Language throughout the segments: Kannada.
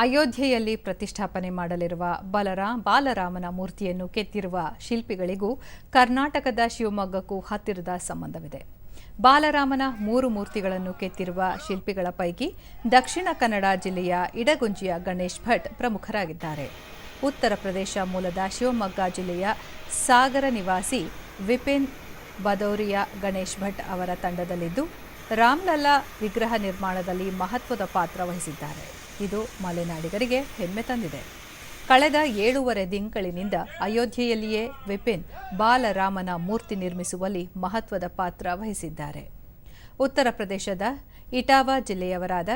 ಅಯೋಧ್ಯೆಯಲ್ಲಿ ಪ್ರತಿಷ್ಠಾಪನೆ ಮಾಡಲಿರುವ ಬಲರಾಮ್ ಬಾಲರಾಮನ ಮೂರ್ತಿಯನ್ನು ಕೆತ್ತಿರುವ ಶಿಲ್ಪಿಗಳಿಗೂ ಕರ್ನಾಟಕದ ಶಿವಮೊಗ್ಗಕ್ಕೂ ಹತ್ತಿರದ ಸಂಬಂಧವಿದೆ. ಬಾಲರಾಮನ ಮೂರು ಮೂರ್ತಿಗಳನ್ನು ಕೆತ್ತಿರುವ ಶಿಲ್ಪಿಗಳ ಪೈಕಿ ದಕ್ಷಿಣ ಕನ್ನಡ ಜಿಲ್ಲೆಯ ಇಡಗುಂಜಿಯ ಗಣೇಶ್ ಭಟ್ ಪ್ರಮುಖರಾಗಿದ್ದಾರೆ. ಉತ್ತರ ಪ್ರದೇಶ ಮೂಲದ ಶಿವಮೊಗ್ಗ ಜಿಲ್ಲೆಯ ಸಾಗರ ನಿವಾಸಿ ವಿಪಿನ್ ಬದೌರಿಯಾ ಗಣೇಶ್ ಭಟ್ ಅವರ ತಂಡದಲ್ಲಿದ್ದು ರಾಮ್ಲಲ್ಲಾ ವಿಗ್ರಹ ನಿರ್ಮಾಣದಲ್ಲಿ ಮಹತ್ವದ ಪಾತ್ರ ವಹಿಸಿದ್ದಾರೆ. ಇದು ಮಲೆನಾಡಿಗರಿಗೆ ಹೆಮ್ಮೆ ತಂದಿದೆ. ಕಳೆದ ಏಳೂವರೆ ತಿಂಗಳಿನಿಂದ ಅಯೋಧ್ಯೆಯಲ್ಲಿಯೇ ವಿಪಿನ್ ಬಾಲರಾಮನ ಮೂರ್ತಿ ನಿರ್ಮಿಸುವಲ್ಲಿ ಮಹತ್ವದ ಪಾತ್ರ ವಹಿಸಿದ್ದಾರೆ. ಉತ್ತರ ಪ್ರದೇಶದ ಇಟಾವಾ ಜಿಲ್ಲೆಯವರಾದ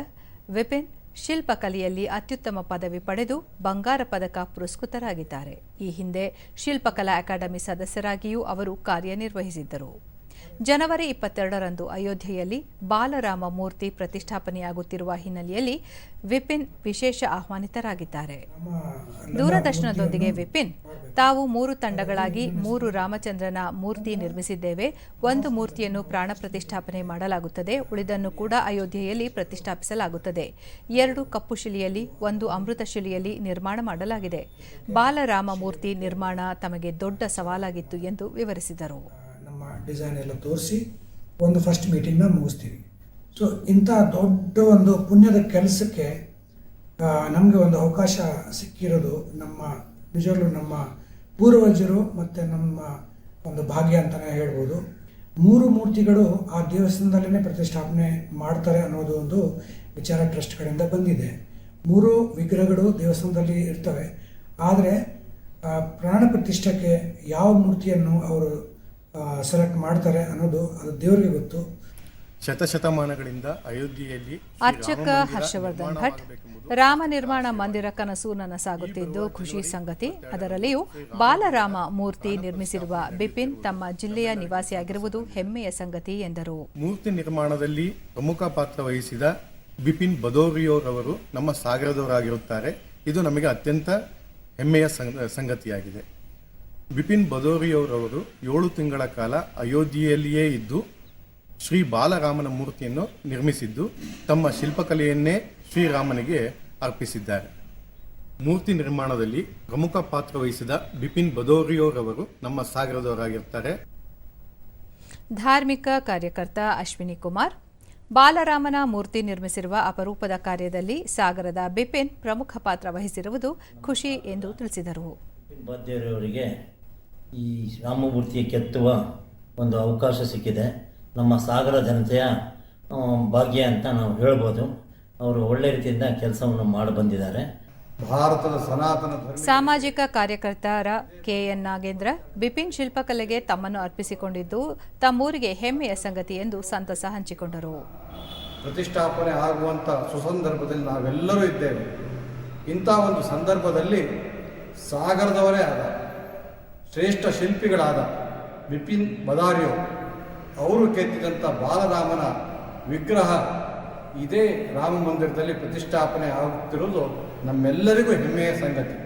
ವಿಪಿನ್ ಶಿಲ್ಪಕಲೆಯಲ್ಲಿ ಅತ್ಯುತ್ತಮ ಪದವಿ ಪಡೆದು ಬಂಗಾರ ಪದಕ ಪುರಸ್ಕೃತರಾಗಿದ್ದಾರೆ. ಈ ಹಿಂದೆ ಶಿಲ್ಪಕಲಾ ಅಕಾಡೆಮಿ ಸದಸ್ಯರಾಗಿಯೂ ಅವರು ಕಾರ್ಯನಿರ್ವಹಿಸಿದ್ದರು. ಜನವರಿ ಇಪ್ಪತ್ತೆರಡರಂದು ಅಯೋಧ್ಯೆಯಲ್ಲಿ ಬಾಲರಾಮ ಮೂರ್ತಿ ಪ್ರತಿಷ್ಠಾಪನೆಯಾಗುತ್ತಿರುವ ಹಿನ್ನೆಲೆಯಲ್ಲಿ ವಿಪಿನ್ ವಿಶೇಷ ಆಹ್ವಾನಿತರಾಗಿದ್ದಾರೆ. ದೂರದರ್ಶನದೊಂದಿಗೆ ವಿಪಿನ್, ತಾವು ಮೂರು ತಂಡಗಳಾಗಿ ಮೂರು ರಾಮಚಂದ್ರನ ಮೂರ್ತಿ ನಿರ್ಮಿಸಿದ್ದೇವೆ. ಒಂದು ಮೂರ್ತಿಯನ್ನು ಪ್ರಾಣ ಪ್ರತಿಷ್ಠಾಪನೆ ಮಾಡಲಾಗುತ್ತದೆ. ಉಳಿದನ್ನು ಕೂಡ ಅಯೋಧ್ಯೆಯಲ್ಲಿ ಪ್ರತಿಷ್ಠಾಪಿಸಲಾಗುತ್ತದೆ. ಎರಡು ಕಪ್ಪು ಶಿಲೆಯಲ್ಲಿ, ಒಂದು ಅಮೃತ ಶಿಲೆಯಲ್ಲಿ ನಿರ್ಮಾಣ ಮಾಡಲಾಗಿದೆ. ಬಾಲರಾಮ ಮೂರ್ತಿ ನಿರ್ಮಾಣ ತಮಗೆ ದೊಡ್ಡ ಸವಾಲಾಗಿತ್ತು ಎಂದು ವಿವರಿಸಿದರು. ಡಿಸೈನ್ ಎಲ್ಲ ತೋರಿಸಿ ಒಂದು ಫಸ್ಟ್ ಮೀಟಿಂಗ್ನ ಮುಗಿಸ್ತೀವಿ. ಸೊ ಇಂಥ ದೊಡ್ಡ ಒಂದು ಪುಣ್ಯದ ಕೆಲಸಕ್ಕೆ ನಮಗೆ ಒಂದು ಅವಕಾಶ ಸಿಕ್ಕಿರೋದು ನಮ್ಮ, ನಿಜವಾಗ್ಲೂ ನಮ್ಮ ಪೂರ್ವಜರು ಮತ್ತು ನಮ್ಮ ಒಂದು ಭಾಗ್ಯ ಅಂತಲೇ ಹೇಳ್ಬೋದು. ಮೂರು ಮೂರ್ತಿಗಳು ಆ ದೇವಸ್ಥಾನದಲ್ಲೇ ಪ್ರತಿಷ್ಠಾಪನೆ ಮಾಡ್ತಾರೆ ಅನ್ನೋದು ಒಂದು ವಿಚಾರ ಟ್ರಸ್ಟ್ ಕಡೆಯಿಂದ ಬಂದಿದೆ. ಮೂರು ವಿಗ್ರಹಗಳು ದೇವಸ್ಥಾನದಲ್ಲಿ ಇರ್ತವೆ. ಆದರೆ ಪ್ರಾಣ ಪ್ರತಿಷ್ಠೆಗೆ ಯಾವ ಮೂರ್ತಿಯನ್ನು ಅವರು ಸೆಲೆಕ್ಟ್ ಮಾಡ್ತಾರೆ ಅನ್ನೋದು ಅದು ದೇವರಿಗೆ ಗೊತ್ತು. ಶತಶತಮಾನಗಳಿಂದ ಅಯೋಧ್ಯೆಯಲ್ಲಿ ಅರ್ಚಕ ಹರ್ಷವರ್ಧನ್ ಭಟ್ ರಾಮ ನಿರ್ಮಾಣ ಮಂದಿರ ಕನಸು ನನಸಾಗುತ್ತಿದ್ದು ಖುಷಿ ಸಂಗತಿ. ಅದರಲ್ಲಿಯೂ ಬಾಲರಾಮ ಮೂರ್ತಿ ನಿರ್ಮಿಸಿರುವ ಬಿಪಿನ್ ತಮ್ಮ ಜಿಲ್ಲೆಯ ನಿವಾಸಿಯಾಗಿರುವುದು ಹೆಮ್ಮೆಯ ಸಂಗತಿ ಎಂದರು. ಮೂರ್ತಿ ನಿರ್ಮಾಣದಲ್ಲಿ ಪ್ರಮುಖ ಪಾತ್ರ ವಹಿಸಿದ ಬಿಪಿನ್ ಬದೋರಿಯೋರವರು ನಮ್ಮ ಸಾಗರದವರಾಗಿರುತ್ತಾರೆ. ಇದು ನಮಗೆ ಅತ್ಯಂತ ಹೆಮ್ಮೆಯ ಸಂಗ- ಸಂಗತಿಯಾಗಿದೆ. ಬಿಪಿನ್ ಬದೋರಿಯವರವರು ಏಳು ತಿಂಗಳ ಕಾಲ ಅಯೋಧ್ಯೆಯಲ್ಲಿಯೇ ಇದ್ದು ಶ್ರೀ ಬಾಲರಾಮನ ಮೂರ್ತಿಯನ್ನು ನಿರ್ಮಿಸಿದ್ದು ತಮ್ಮ ಶಿಲ್ಪಕಲೆಯನ್ನೇ ಶ್ರೀರಾಮನಿಗೆ ಅರ್ಪಿಸಿದ್ದಾರೆ. ಮೂರ್ತಿ ನಿರ್ಮಾಣದಲ್ಲಿ ಪ್ರಮುಖ ಪಾತ್ರ ವಹಿಸಿದ ಬಿಪಿನ್ ಬದೋರಿಯೋರವರು ನಮ್ಮ ಸಾಗರದವರಾಗಿರ್ತಾರೆ. ಧಾರ್ಮಿಕ ಕಾರ್ಯಕರ್ತ ಅಶ್ವಿನಿ ಕುಮಾರ್ ಬಾಲರಾಮನ ಮೂರ್ತಿ ನಿರ್ಮಿಸಿರುವ ಅಪರೂಪದ ಕಾರ್ಯದಲ್ಲಿ ಸಾಗರದ ಬಿಪಿನ್ ಪ್ರಮುಖ ಪಾತ್ರ ವಹಿಸಿರುವುದು ಖುಷಿ ಎಂದು ತಿಳಿಸಿದರು. ಈ ರಾಮಮೂರ್ತಿಯ ಕೆತ್ತುವ ಒಂದು ಅವಕಾಶ ಸಿಕ್ಕಿದೆ. ನಮ್ಮ ಸಾಗರ ಜನತೆಯ ಭಾಗ್ಯ ಅಂತ ನಾವು ಹೇಳ್ಬೋದು. ಅವರು ಒಳ್ಳೆ ರೀತಿಯಿಂದ ಕೆಲಸವನ್ನು ಮಾಡಿ ಬಂದಿದ್ದಾರೆ. ಭಾರತದ ಸನಾತನ ಸಾಮಾಜಿಕ ಸಾಮಾಜಿಕ ಕಾರ್ಯಕರ್ತರ ಕೆಎನ್ ನಾಗೇಂದ್ರ ಬಿಪಿನ್ ಶಿಲ್ಪಕಲೆಗೆ ತಮ್ಮನ್ನು ಅರ್ಪಿಸಿಕೊಂಡಿದ್ದು ತಮ್ಮೂರಿಗೆ ಹೆಮ್ಮೆಯ ಸಂಗತಿ ಎಂದು ಸಂತಸ ಹಂಚಿಕೊಂಡರು. ಪ್ರತಿಷ್ಠಾಪನೆ ಆಗುವಂಥ ಸುಸಂದರ್ಭದಲ್ಲಿ ನಾವೆಲ್ಲರೂ ಇದ್ದೇವೆ. ಇಂಥ ಒಂದು ಸಂದರ್ಭದಲ್ಲಿ ಸಾಗರದವರೇ ಆದ ಶ್ರೇಷ್ಠ ಶಿಲ್ಪಿಗಳಾದ ಬಿಪಿನ್ ಬದಾರಿಯೋ ಅವರು ಕೆತ್ತಿದಂಥ ಬಾಲರಾಮನ ವಿಗ್ರಹ ಇದೇ ರಾಮ ಮಂದಿರದಲ್ಲಿ ಪ್ರತಿಷ್ಠಾಪನೆ ಆಗುತ್ತಿರುವುದು ನಮ್ಮೆಲ್ಲರಿಗೂ ಹೆಮ್ಮೆಯ ಸಂಗತಿ.